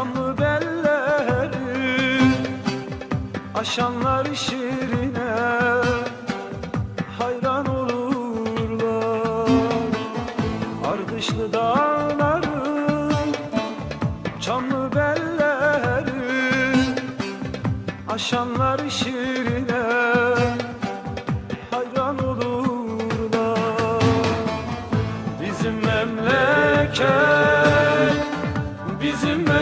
Çamlı belleri Aşanlar şirine Hayran olurlar. Ardışlı dağları Çamlı belleri Aşanlar şirine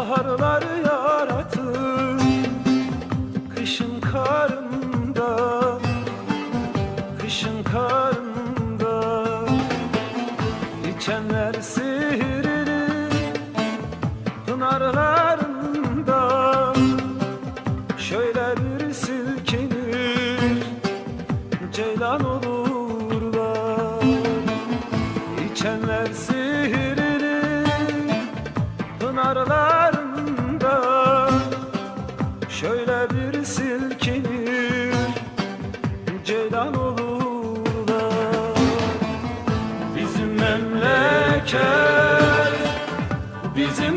Baharlar yaratır kışın karında Kışın karında. İçenler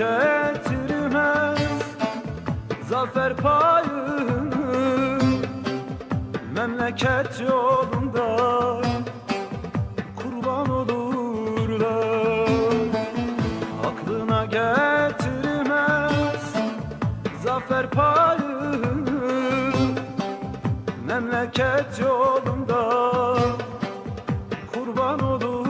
getirmez zafer payını Memleket yolunda kurban olurlar. Aklına getirmez zafer payını Memleket yolunda kurban olurlar